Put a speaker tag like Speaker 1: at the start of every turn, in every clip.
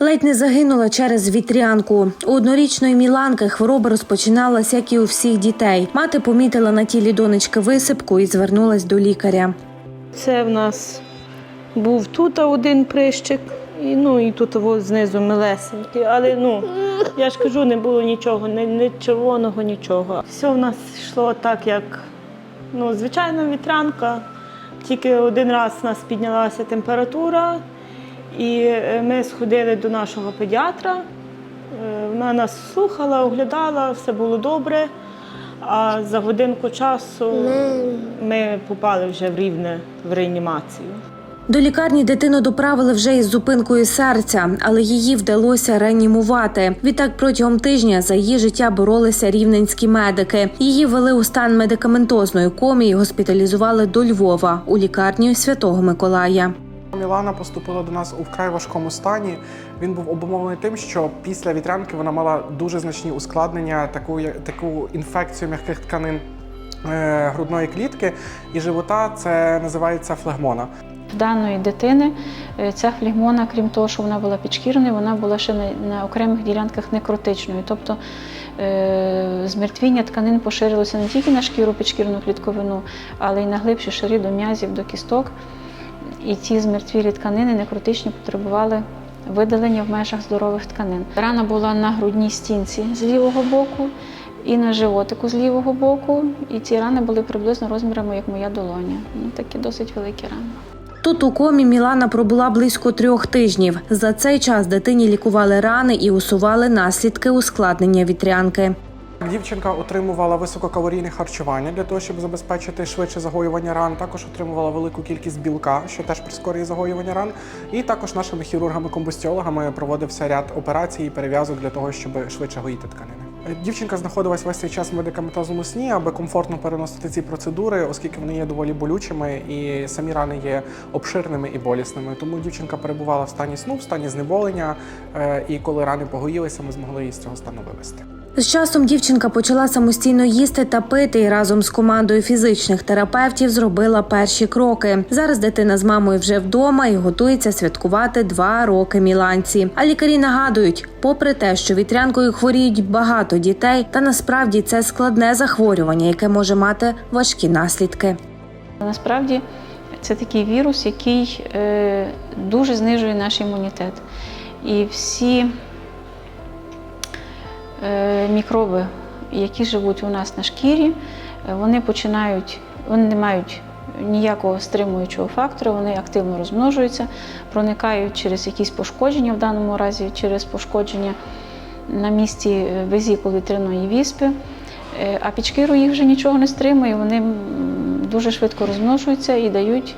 Speaker 1: Ледь не загинула через вітрянку. У однорічної Міланки хвороба розпочиналась, як і у всіх дітей. Мати помітила на тілі донечки висипку і звернулась до лікаря.
Speaker 2: Це в нас був тут один прищик, і, ну, і тут знизу милесенький. Але ну, я ж кажу, не було нічого, ні, ні червоного, нічого. Все в нас йшло так, як ну, звичайна вітрянка. Тільки один раз у нас піднялася температура, і е, ми сходили до нашого педіатра. Е, Вона нас слухала, оглядала, все було добре. А за годинку часу ми попали вже в рівне в реанімацію.
Speaker 1: До лікарні дитину доправили вже із зупинкою серця, але її вдалося реанімувати. Відтак протягом тижня за її життя боролися рівненські медики. Її вели у стан медикаментозної комі і госпіталізували до Львова у лікарню Святого Миколая.
Speaker 3: Мілана поступила до нас у вкрай важкому стані. Він був обумовлений тим, що після вітрянки вона мала дуже значні ускладнення, таку, таку інфекцію м'яких тканин е, грудної клітки і живота. Це називається флегмона.
Speaker 4: Даної дитини е, ця флегмона, крім того, що вона була підшкірною, вона була ще на, окремих ділянках некротичною. Тобто е, змертвіння тканин поширилося не тільки на шкіру, підшкірну клітковину, але й на глибші шари до м'язів, до кісток. І ці змертвілі тканини некротичні потребували видалення в межах здорових тканин. Рана була на грудній стінці з лівого боку і на животику з лівого боку. І ці рани були приблизно розмірами, як моя долоня. Ну, такі досить великі рани.
Speaker 1: Тут у комі Мілана пробула близько трьох тижнів. За цей час дитині лікували рани і усували наслідки ускладнення вітрянки.
Speaker 3: Дівчинка отримувала висококалорійне харчування для того, щоб забезпечити швидше загоювання ран. Також отримувала велику кількість білка, що теж прискорює загоювання ран. І також нашими хірургами-комбустіологами проводився ряд операцій і перев'язок для того, щоб швидше гоїти тканини. Дівчинка знаходилась весь цей час в медикаментозному сні, аби комфортно переносити ці процедури, оскільки вони є доволі болючими і самі рани є обширними і болісними. Тому дівчинка перебувала в стані сну, в стані знеболення. е, І коли рани погоїлися, ми змогли її з цього стану вивести.
Speaker 1: З часом дівчинка почала самостійно їсти та пити і разом з командою фізичних терапевтів зробила перші кроки. Зараз дитина з мамою вже вдома і готується святкувати два роки міланці. А лікарі нагадують, попри те, що вітрянкою хворіють багато дітей, та насправді це складне захворювання, яке може мати важкі наслідки.
Speaker 4: Насправді це такий вірус, який е, дуже знижує наш імунітет. І всі мікроби, які живуть у нас на шкірі, е, вони починають, вони не мають ніякого стримуючого фактору, вони активно розмножуються, проникають через якісь пошкодження, в даному разі через пошкодження на місці е, везікул вітряної віспи. Е, А під шкірою їх вже нічого не стримує, вони дуже швидко розмножуються і дають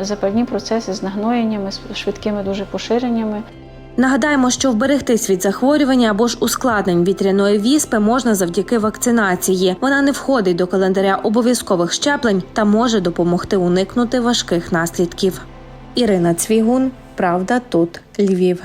Speaker 4: запальні процеси з нагноєннями, з швидкими дуже поширеннями.
Speaker 1: Нагадаємо, що вберегтись від захворювання або ж ускладнень вітряної віспи можна завдяки вакцинації. Вона не входить до календаря обов'язкових щеплень та може допомогти уникнути важких наслідків. Ірина Цвігун, Правда, тут Львів.